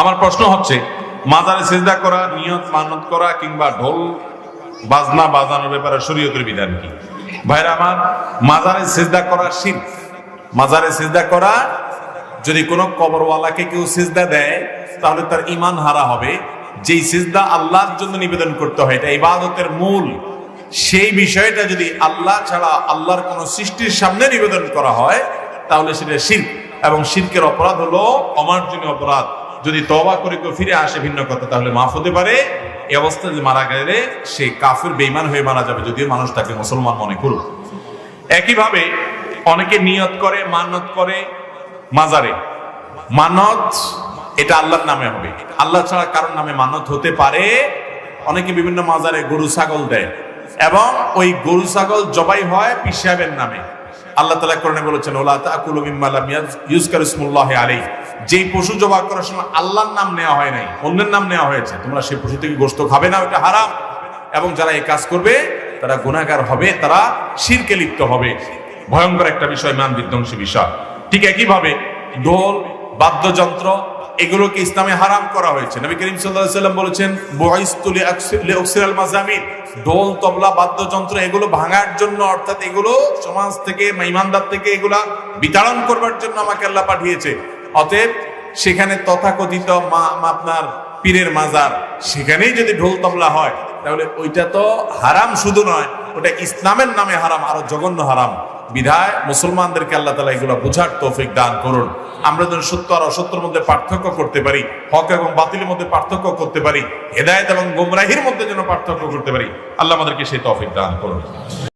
আমার প্রশ্ন হচ্ছে, মাজারে সেজদা করা, নিয়ত মানত করা কিংবা ঢোল বাজনা বাজানোর ব্যাপারে শরীয়তের বিধান কি? ভাইরা আমার, মাজারে সেজদা করা শির। মাজারে সেজদা করা, যদি কোনো কবরওয়ালাকে কেউ সিজদা দেয়, তাহলে তার ইমান হারা হবে। যেই সিজদা আল্লাহর জন্য নিবেদন করতে হয়, এটা ইবাদতের মূল। সেই বিষয়টা যদি আল্লাহ ছাড়া আল্লাহর কোন সৃষ্টির সামনে নিবেদন করা হয়, তাহলে সেটা শির্ক এবং শির্কের অপরাধ হলো অমার্জনীয় অপরাধ। যদি তবা করে কেউ ফিরে আসে ভিন্ন কথা, তাহলে মাফ হতে পারে। এই অবস্থায় যদি মারা গেলে সে কাফের বেইমান হয়ে মারা যাবে, যদিও মানুষ তাকে মুসলমান মনে করুক। একইভাবে অনেকে নিয়ত করে মানত করে মাজারে। মানত এটা আল্লাহর নামে হবে। আল্লাহ ছাড়া কারোর নামে মানত হতে পারে। অনেকে বিভিন্ন মাজারে গরু, ছাগল দেয়। এবং ওই গরু, ছাগল জবাই হয় পীর সাহেবের নামে। আল্লাহ তালা কোরআনে বলেছেন, ওলা তাকুলু মিম্মালাম ইউজকার ইসমুল্লাহ আলী যেই পশু জবাই করার সময় আল্লাহর নাম নেওয়া হয় নাই, অন্যের নাম নেওয়া হয়েছে, তোমরা সেই পশু থেকে গোস্ত খাবে না, ওটা হারাম। এবং যারা এই কাজ করবে, তারা গুণাগার হবে, তারা শিরকে লিপ্ত হবে। ভয়ঙ্কর একটা বিষয় মান বিধ্বংসী বিষয়। ঠিক একইভাবে ঢোল বাদ্যযন্ত্র এগুলোকে ইসলামে হারাম করা হয়েছে। নবী করিম সাল্লাম বলেছেন অক্সিরাল মাজামিন ঢোল তবলা, বাদ্যযন্ত্র, এগুলো ভাঙার জন্য, অর্থাৎ এগুলো সমাজ থেকে, ইমানদার থেকে এগুলা বিতাড়ন করবার জন্য আমাকে আল্লাহ পাঠিয়েছে। অতএব সেখানে তথাকথিত মা, আপনার পীরের মাজার, সেখানেই যদি ঢোল তবলা হয়, তাহলে ওইটা তো হারাম শুধু নয়, ওটা ইসলামের নামে হারাম, আরও জঘন্য হারাম। বিধায় মুসলমানদেরকে আল্লাহ তালা এগুলো বোঝার তৌফিক দান করুন। আমরা যেন সত্য আর অসত্যের মধ্যে পার্থক্য করতে পারি, হক এবং বাতিলের মধ্যে পার্থক্য করতে পারি, হেদায়ত এবং গোমরাহির মধ্যে যেন পার্থক্য করতে পারি। আল্লাহ আমাদেরকে সেই তৌফিক দান করুন।